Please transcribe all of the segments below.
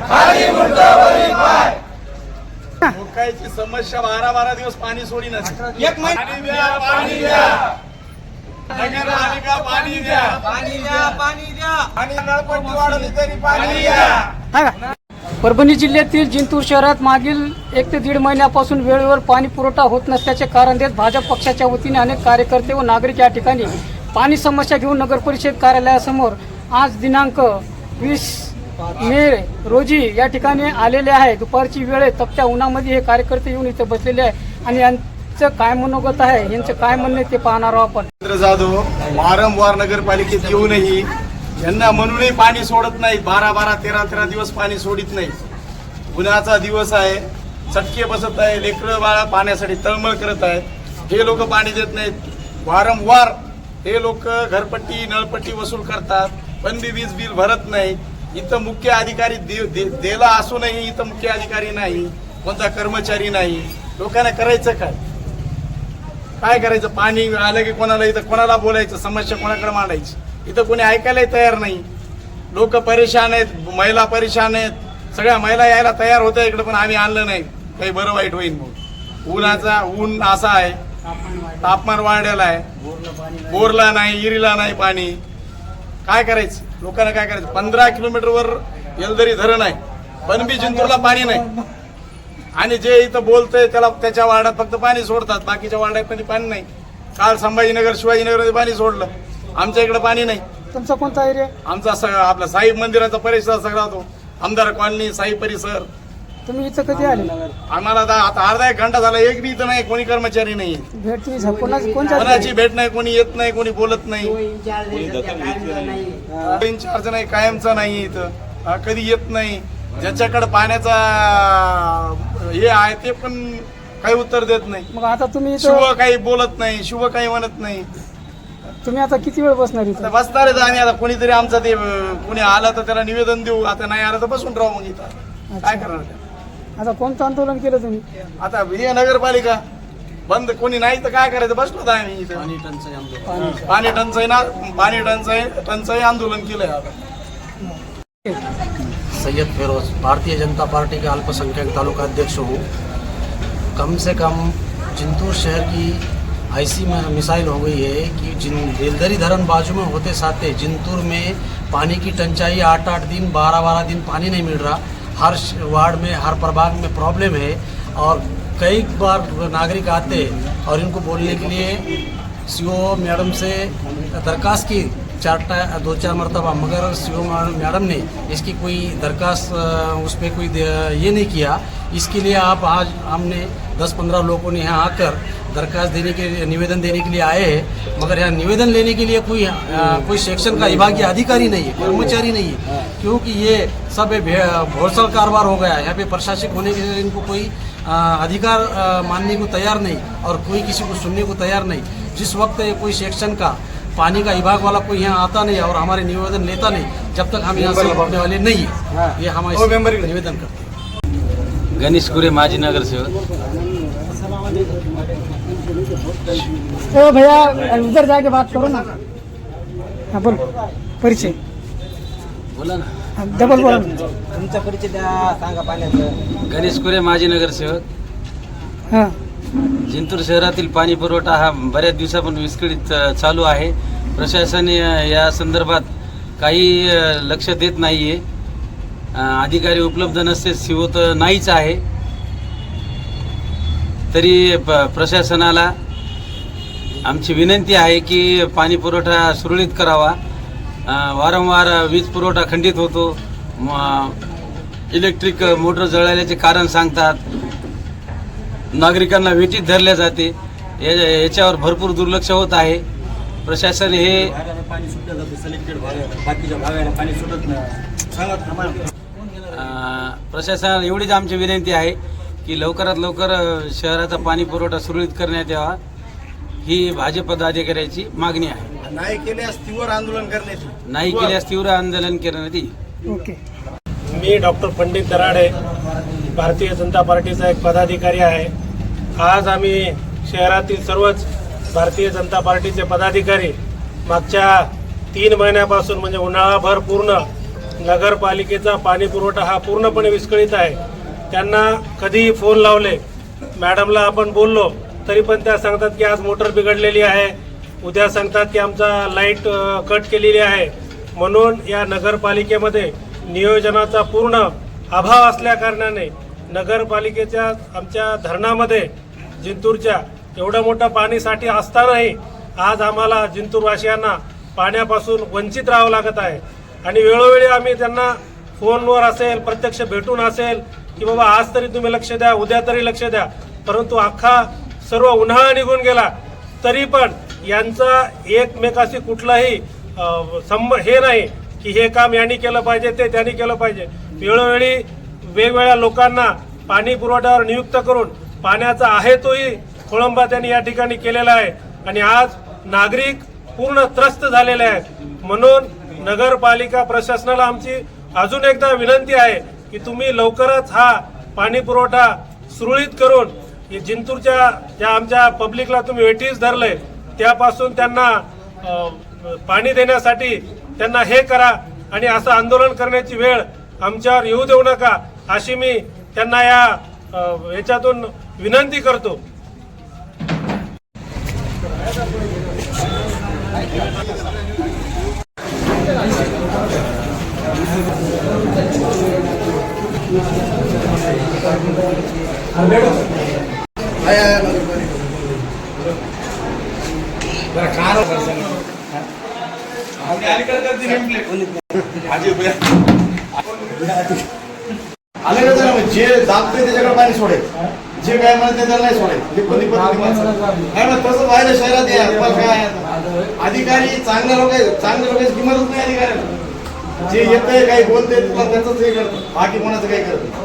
काय लोकांची समस्या बारा बारा दिवस पाणी सोडी एक पाणी द्या पाणी द्या. नगरपालिका पाणी द्या. पाणी द्या पाणी द्या. आणि नळपट्टी वाढवली तरी पाणी द्या. परभणी जिल्ह्यातील जिंतूर शहरात मागील एक ते दीड महिन्यापासून वेळेवर पाणी पुरवठा होत नसल्याचे कारण देत भाजप पक्षाच्या वतीने अनेक कार्यकर्ते व नागरिक या ठिकाणी पाणी समस्या घेऊन नगर परिषद कार्यालयासमोर आज दिनांक वीस मी रोजी या ठिकाणी आलेले आहे. दुपारची वेळ आहे. तपत्या उन्हामध्ये हे कार्यकर्ते येऊन इथे बसलेले आहे. आणि यांचं काय मनोगत आहे? यांचं काय म्हणणं आहे ते पाहणार आहोत आपण. रवींद्र जाधव वारंवार नगरपालिकेत येऊनही यांना म्हणूनही पाणी सोडत नाही. बारा बारा तेरा तेरा दिवस पाणी सोडित नाही. उन्हाचा दिवस आहे. चटके बसत आहे. लेकरं बाळा पाण्यासाठी तळमळ करत आहेत हे लोक पाणी देत नाहीत. वारंवार हे लोक घरपट्टी नळपट्टी वसूल करतात. पण बी वीज बिल भरत नाही. इथं मुख्य अधिकारी दे- दे- देला असूनही इथं मुख्य अधिकारी नाही कोणता कर्मचारी नाही. लोकांना करायचं काय? काय करायचं? पाणी आलं की कोणाला इथं कोणाला बोलायचं? समस्या कोणाकडे मांडायची? इथं कोणी ऐकायलाही तयार नाही. लोक परेशान आहेत महिला परेशान आहेत. सगळ्या महिला यायला तयार होत्या इकडे पण आम्ही आणलं नाही. काही बरं वाईट होईल मग उन्हाचा ऊन असा आहे. तापमान वाढलेला आहे. बोरला नाही इरीला नाही पाणी. काय करायचं? लोकांना काय करायचं? पंधरा किलोमीटरवर येलदरी धरण आहे. पण बी जिंतूरला पाणी नाही. आणि जे इथं बोलतंय त्याला त्याच्या वार्डात फक्त पाणी सोडतात. बाकीच्या वार्डात मध्ये पाणी नाही. काल संभाजीनगर शिवाजीनगर पाणी सोडलं. आमच्या इकडे पाणी नाही. तुमचा कोणता एरिया आमचा आपला साईब मंदिराचा परिसर सगळा तो. आमदार कॉलनी साई परिसर. तुम्ही इथं कधी आले? आम्हाला आता आता अर्धा एक घंटा झाला. एक बी इथं नाही कोणी कर्मचारी नाही. भेट तुम्ही कोणाची भेट नाही कोणी येत नाही कोणी बोलत नाही. इन्चार्ज नाही. कायमचा नाही इथं. हा, कधी येत नाही. ज्याच्याकडे पाण्याचा हे आहे ते पण काही उत्तर देत नाही. मग आता तुम्ही शिव इथं काही बोलत नाही शिव काही म्हणत नाही. तुम्ही आता किती वेळ बसणार आता इथं बसणार आहेत आम्ही आता कोणीतरी आमचं ते अं, कोणी आलं तर त्याला निवेदन देऊ. आता नाही आलं तर बसून राहू मग इथं. काय करणार? आता कोणतं आंदोलन केलं तुम्ही? आता हे नगरपालिका. बंद कोणी नाही तर काय करायचं? बसलो होतो आम्ही इथं. पाणी पाणी टंचाई ना पाणी टंचाई टंचाई आंदोलन केलंय आता. सैयद फिरोज भारतीय जनता पार्टी के अल्पसंख्यक तालुका अध्यक्ष हूँ कम से कम जिंतूर शहर की ऐसी में मिसाइल हो गई है कि जिन दिलदरी धरन बाजू में होते साथे जिंतूर में पानी की टंचाई आठ आठ दिन बारह बारह दिन पानी नहीं मिल रहा। हर वार्ड में हर प्रभाग में प्रॉब्लम है और कई बार नागरिक आते और इनको बोलने के लिए सी मैडम से दरखास्त की चार दो चार मरतबा मगर सीओ मैडम ने इसकी कोई दरखास्त उस पर कोई ये नहीं किया। इसके लिए आप आज हमने 10-15 लोगों ने यहाँ आकर दरखास्त देने के लिए निवेदन देने के लिए आए हैं। मगर यहाँ निवेदन लेने के लिए कोई अ, कोई सेक्शन का विभागीय अधिकारी नहीं है कर्मचारी नहीं है। क्योंकि ये सब भोरसल कारोबार हो गया है। यहाँ पे प्रशासक होने के लिए इनको कोई अ, अधिकार मानने को तैयार नहीं और कोई किसी को सुनने को तैयार नहीं। जिस वक्त कोई सेक्शन का पानी का विभाग वाला कोई यहाँ आता नहीं और हमारे निवेदन लेता नहीं जब तक हम यहाँ से उठने वाले नहीं है। ये हम ओ, मेंबर इकडे. निवेदन करते हैं। गणेश कुरे माजी नगरसेवक ओ भैया उधर जाके बात करो ना। हाँ बोल। परिचय। बोला ना। डबल बोला. तुमचा परिचय द्या सांगा पाण्याचं गणेश कुरे माजी नगरसेवक हा। जिंतूर शहरातील पाणी पुरवठा हा बऱ्याच दिवसापासून विस्कळीत चालू आहे. प्रशासन या संदर्भात काही लक्ष देत नाही आहे अधिकारी उपलब्ध नसते सीओ तर नाहीच आहे. तरी प- प्रशासनाला आमची विनंती आहे की पाणी पुरवठा सुरळीत करावा. वारंवार वीज पुरवठा खंडित होतो. इलेक्ट्रिक मोटर जळाल्याचे कारण सांगतात. नागरिकांना वेटीत धरल्या जाते. या- याच्यावर भरपूर दुर्लक्ष होत आहे. प्रशासन हे पाणी सुटलं जातं सिलेक्टेड भागात बाकीच्या भागाला पाणी सुटत नाही. सांगा अं, प्रशासनाला एवढीच आमची विनंती आहे की लवकरात लवकर शहराचा पाणी पुरवठा सुरळीत करण्यात यावा. ही भाजप पदाधिकाऱ्याची मागणी आहे. नाही केल्यास तीव्र आंदोलन करण्यात येईल. नाही केल्यास तीव्र आंदोलन करण्यात येईल. ओके. मी डॉक्टर पंडित दराडे भारतीय जनता पार्टीचा एक पदाधिकारी आहे. आज आम्ही शहरातील सर्वच भारतीय जनता पार्टीचे पदाधिकारी मागच्या तीन महिन्यापासून म्हणजे उन्हाळाभर पूर्ण नगरपालिकेचा पाणी पुरवठा हा पूर्णपणे विस्कळीत आहे. त्यांना कधीही फोन लावले मॅडमला आपण बोललो तरी पण त्या सांगतात की आज मोटर बिघडलेली आहे. उद्या सांगतात की आमचा लाइट कट केलेली आहे. म्हणून या नगरपालिकेमध्ये नियोजनाचा पूर्ण अभाव असल्याकारणाने नगरपालिकेच्या आमच्या धरणामध्ये जिंतूरच्या एवढं मोठं पाणीसाठी असतानाही आज आम्हाला जिंतूरवासियांना पाण्यापासून वंचित राहावं लागत आहे. आणि वेळोवेळी आम्ही त्यांना फोनवर असेल प्रत्यक्ष भेटून असेल की बाबा आज तरी तुम्ही लक्ष द्या उद्या तरी लक्ष द्या. परंतु अख्खा सर्व उन्हाळा निघून गेला तरी पण यांचा एकमेकाशी कुठलाही संब हे नाही की हे काम यांनी केलं पाहिजे ते त्यांनी केलं पाहिजे. वेळोवेळी वेगवेगळ्या लोकांना पाणी पुरवठ्यावर नियुक्त करून पाण्याचा आहे तोही खोळंबा त्यांनी या ठिकाणी केलेला आहे. आणि आज नागरिक पूर्ण त्रस्त झालेले आहेत. म्हणून नगरपालिका प्रशासनाला आमची अजून एकदा विनंती आहे की तुम्ही लवकरच हा पाणी पुरवठा सुरळीत करून जिंतूरच्या ज्या आमच्या पब्लिकला तुम्ही वेटीस धरले त्यापासून त्यांना पाणी देण्यासाठी त्यांना हे करा आणि असं आंदोलन करण्याची वेळ आमच्यावर येऊ देऊ नका अशी मी त्यांना या याच्यातून विनंती करतो. आलं का जरा? जे दाबते त्याच्याकडे पाणी सोडेल जे काय म्हणत त्याला नाही पद्धती माणसं. नाही तसं व्हायला शहरात या पण काय आहे? अधिकारी चांगल्या लोक चांगल्या लोकांची किंमतच नाही अधिकाऱ्याला. जे येतंय काही बोलते तुला त्याच हे करतो. बाकी कोणाचं काही करत.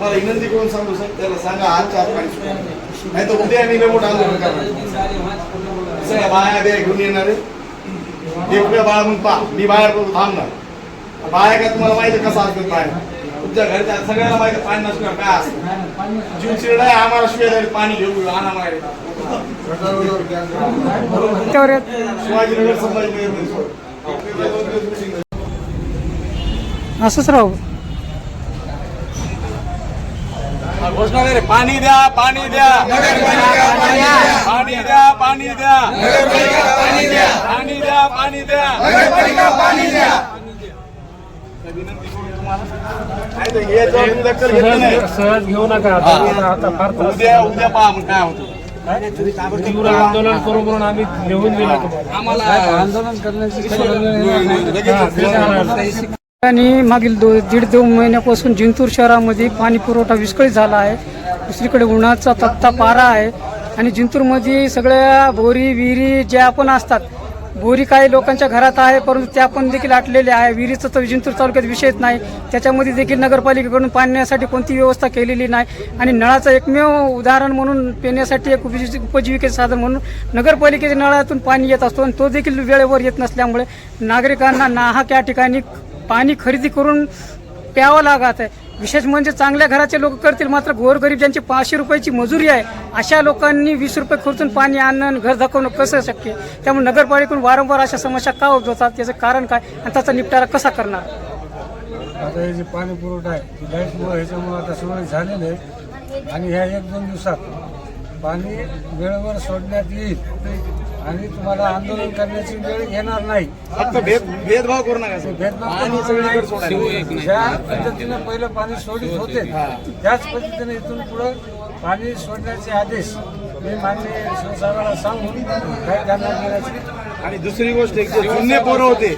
मला विनंती करून सांगू सर त्याला सांगा आजच्या आज पाणी नाही तर उद्या मी मोठं आंदोलन करणार. सगळ्या बाया बिया घेऊन येणार आहे एकट्या बाळा म्हणून पा मी बाहेर थांबणार. बाया काय तुम्हाला माहिती आहे कसं असतं बाहेर? तुमच्या घरच्या सगळ्याला माहिती आहे पाणी नसल्यावर काय असतं? जीव चिरडा आहे आम्हाला शिवाय पाणी घेऊ आणा मागे. त्यावर एक शिवाजीनगर संभाजीनगर असंच राहू. घोषणा रे. पाणी द्या पाणी द्या. पाणी द्या पाणी द्या. पाणी द्या पाणी द्या. पाणी द्या. विनंती सहज घेऊ नका. आता फार उद्या उद्या पहा मग काय होतं. तीव्र आंदोलन करू म्हणून आम्ही लिहून दिलं आंदोलन करण्याची आणि मागील दो दीड दोन महिन्यापासून जिंतूर शहरामध्ये पाणी पुरवठा विस्कळीत झाला आहे. दुसरीकडे उन्हाचा तत्ता पारा आहे. आणि जिंतूरमध्ये सगळ्या बोरी विहिरी ज्या पण असतात बोरी काही लोकांच्या घरात आहे परंतु त्या पण देखील आटलेल्या आहे. विहिरीचं तर जिंतूर तालुक्यात विषयच नाही. त्याच्यामध्ये देखील नगरपालिकेकडून पाण्यासाठी कोणती व्यवस्था केलेली नाही. आणि नळाचं एकमेव उदाहरण म्हणून पिण्यासाठी एक उपजी- उपजीविकेचं साधन म्हणून नगरपालिकेच्या नळातून पाणी येत असतो. आणि तो देखील वेळेवर येत नसल्यामुळे नागरिकांना नाहक या ठिकाणी पाणी खरेदी करून प्यावं लागत आहे. विशेष म्हणजे चांगल्या घराचे लोक करतील मात्र गोरगरीब ज्यांची पाचशे रुपयाची मजुरी आहे अशा लोकांनी वीस रुपये खर्चून पाणी आणणं घर दाखवणं कसं शक्य? त्यामुळे नगरपालिकेतून वारंवार अशा समस्या का उद्भवतात? त्याचं कारण काय? आणि त्याचा निपटारा कसा करणार? आता हे जे पाणी पुरवठा आहे लाईटमुळे ह्याच्यामुळे आता सुरळीत झालेलं आहे. आणि ह्या एक दोन दिवसात पाणी वेळेवर सोडण्यात येईल. आणि तुम्हाला आंदोलन करण्याची वेळ येणार नाही. फक्त भेद भेदभाव करू नका सर. भेदभाव पाणी सगळीकडे. ज्या पद्धतीनं पहिलं पाणी सोडित होते त्याच पद्धतीने इथून पुढं पाणी सोडण्याचे आदेश मी मान्य शिवसाहेबाला सांगून काय करण्यात येण्याची आणि दुसरी गोष्ट एक जे जुने पोरं होते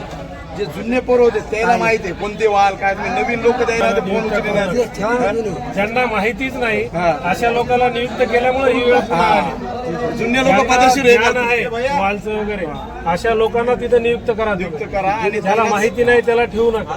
जे जुने पोरं होते त्याला माहिती आहे कोणते वाल काय तुम्ही नवीन लोक द्यायला ते फोन. ज्यांना माहितीच नाही हा. अशा लोकांना नियुक्त केल्यामुळे ही वेळ पुन्हा आली. जुने लोक हे. आहे वालचं वगैरे. अशा लोकांना तिथे नियुक्त करा नियुक्त करा आणि ज्याला माहिती नाही त्याला ठेवू नका.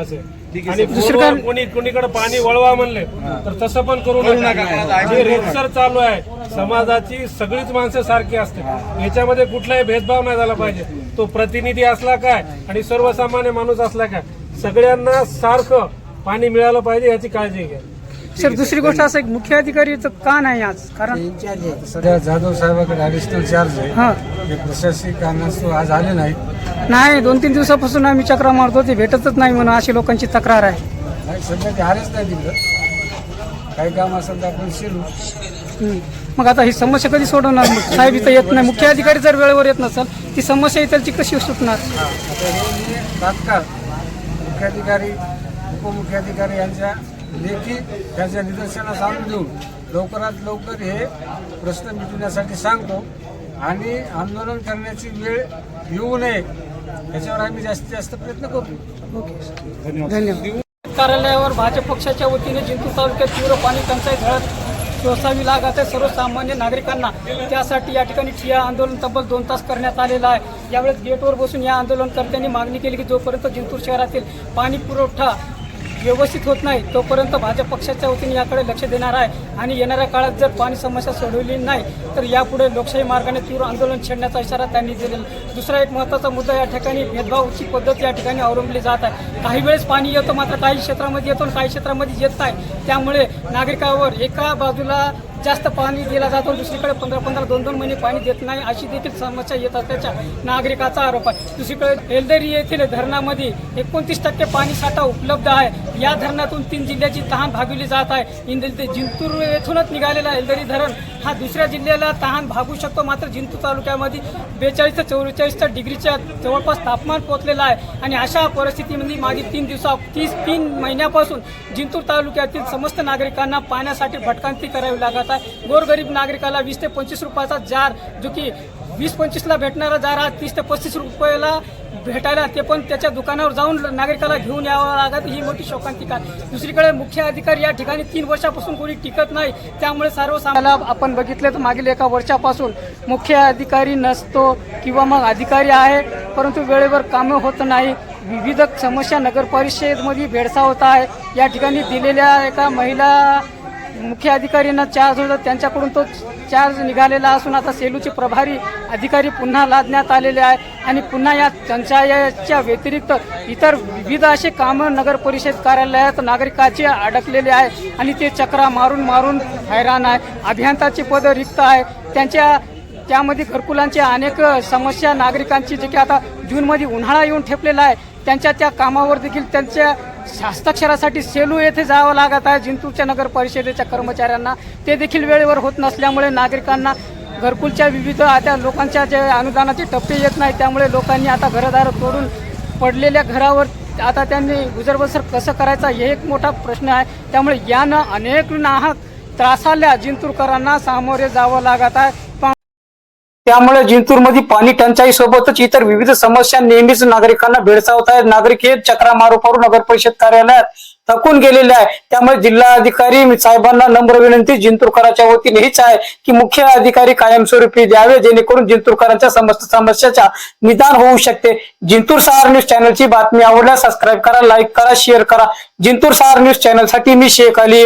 असे. आणि दुसरं कोणी कोणीकडे पाणी वळवा म्हणले तर तसं पण करू नका. जे रेतसर चालू आहे समाजाची सगळीच माणसं सारखी असते. याच्यामध्ये कुठलाही भेदभाव नाही झाला पाहिजे. तो प्रतिनिधी असला काय आणि सर्वसामान्य माणूस असला काय सगळ्यांना सारखं पाणी मिळालं पाहिजे याची काळजी घ्या. सर दुसरी गोष्ट असं आहे, मुख्य अधिकारी तर का नाही आज? कारण सध्या जाधव साहेबाकडे ॲडिशनल चार्ज आहे. हा. ते प्रशासकीय कारणास्तव आज आले नाहीत. नाही दोन तीन दिवसापासून आम्ही चक्रा मारतो ते भेटतच नाही म्हणून अशी लोकांची तक्रार आहे. नाही सध्या ते आलेच नाही तिकडं. काही काम असेल तर आपण शिरू. मग आता ही समस्या कधी सोडवणार? मग साहेब इथं येत नाही. मुख्य अधिकारी जर वेळेवर येत नसेल ती समस्या इथलची कशी सुटणार? आता हे मी तात्काळ मुख्याधिकारी उपमुख्याधिकारी यांच्या लेखी त्यांच्या निदर्शनास आणून देऊन लवकरात लवकर हे प्रश्न मिटवण्यासाठी सांगतो. आणि आंदोलन करण्याची वेळ येऊ नये याच्यावर आम्ही जास्तीत जास्त प्रयत्न करू. धन्यवाद. कार्यालयावर भाजप पक्षाच्या वतीने जिंतूर तालुक्यात तीव्र पाणी टंचाई झळत सोसावी लागत आहे सर्वसामान्य नागरिकांना. त्यासाठी या ठिकाणी ठिया आंदोलन तब्बल दोन तास करण्यात आलेलं आहे. यावेळेस गेटवर बसून या आंदोलनकर्त्यांनी मागणी केली की जोपर्यंत जिंतूर शहरातील पाणी पुरवठा व्यवस्थित होत नाही तोपर्यंत भाजप पक्षाच्या वतीने याकडे लक्ष देणार आहे. आणि येणाऱ्या काळात जर पाणी समस्या सोडवली नाही तर यापुढे लोकशाही मार्गाने तीव्र आंदोलन छेडण्याचा इशारा त्यांनी दिलेला दुसरा एक महत्त्वाचा मुद्दा या ठिकाणी भेदभावची पद्धत या ठिकाणी अवलंबली जात आहे. काही वेळेस पाणी येतं मात्र काही क्षेत्रामध्ये येतो आणि काही क्षेत्रामध्ये येत नाही. त्यामुळे नागरिकावर एका बाजूला जास्त पाणी दिला जातो. दुसरीकडे पंधरा पंधरा दोन दोन महिने पाणी देत नाही अशी देखील समस्या येत असल्याच्या नागरिकाचा आरोप आहे. दुसरीकडे एलदरी येथील धरणामध्ये एकोणतीस टक्के पाणी साठा उपलब्ध आहे. या धरणातून तीन जिल्ह्याची तहान भागवली जात आहे. इंद ते जिंतूर येथूनच निघालेला एलदरी धरण हा दुसऱ्या जिल्ह्याला तहान भागू शकतो. मात्र जिंतूर तालुक्यामध्ये बेचाळीस ते चौवेचाळीस डिग्रीच्या जवळपास तापमान पोहोचलेलं आहे. आणि अशा परिस्थितीमध्ये मागील तीन दिवसा तीस तीन महिन्यापासून जिंतूर तालुक्यातील समस्त नागरिकांना पाण्यासाठी भटकांती करावी लागत आहे. गोरगरीब नागरिकाला वीस ते पंचवीस रुपयाचा जार जो की वीस पंचवीसला भेटणारा जार हा तीस ते पस्तीस रुपयाला भेटायला ते पण त्याच्या दुकानावर जाऊन नागरिकाला घेऊन यावं लागत ही मोठी शोकांतिका आहे. दुसरीकडे मुख्य अधिकारी या ठिकाणी तीन वर्षापासून कोणी टिकत नाही त्यामुळे सर्वसामान्याला आपण बघितलं तर मागील एका वर्षापासून मुख्य अधिकारी नसतो किंवा मग अधिकारी आहे परंतु वेळेवर कामं होत नाही. विविध समस्या नगर परिषदेमध्ये भेडसावत आहे. या ठिकाणी दिलेल्या एका महिला मुख्य अधिकाऱ्यांना चार्ज होता. त्यांच्याकडून तो चार्ज निघालेला असून आता सेलूचे प्रभारी अधिकारी पुन्हा लादण्यात आलेले आहे. आणि पुन्हा या टंचाईच्या व्यतिरिक्त इतर विविध असे कामं नगर परिषद कार्यालयात नागरिकाचे अडकलेले आहे. आणि ते चक्रा मारून मारून हैराण आहे. अभियंताचे पद रिक्त आहे. त्यांच्या त्यामध्ये घरकुलांच्या अनेक समस्या नागरिकांची जे की आता जूनमध्ये उन्हाळा येऊन ठेपलेला आहे. त्यांच्या त्या कामावर देखील त्यांच्या हस्ताक्षरासाठी सेलू येथे जावं लागत आहे. जिंतूरच्या नगर परिषदेच्या कर्मचाऱ्यांना ते देखील वेळेवर होत नसल्यामुळे नागरिकांना घरकुलच्या विविध आता लोकांच्या जे अनुदानाचे टप्पे येत नाही त्यामुळे लोकांनी आता घरदार तोडून पडलेल्या घरावर आता त्यांनी गुजरबसर कसं करायचा हे एक मोठा प्रश्न आहे. त्यामुळे यानं अनेक नाहक त्रासाल्या जिंतूरकरांना सामोरे जावं लागत आहे. त्यामुळे जिंतूरमध्ये पाणी टंचाई सोबतच इतर विविध समस्या नेहमीच नागरिकांना भेडसावत आहेत. नागरिक हे चक्रा मारू नगर परिषद कार्यालयात थकून गेलेले आहे त्यामुळे जिल्हा अधिकारी साहेबांना नम्र विनंती जिंतूरकरांच्या वतीने हीच आहे की मुख्य अधिकारी कायमस्वरूपी द्यावे जेणेकरून जिंतूरकरांच्या समस्त समस्याचा निदान होऊ शकते. जिंतूर सहार न्यूज चॅनलची बातमी आवडल्यास सबस्क्राईब करा लाईक करा शेअर करा. जिंतूर सहार न्यूज चॅनलसाठी मी शेख अली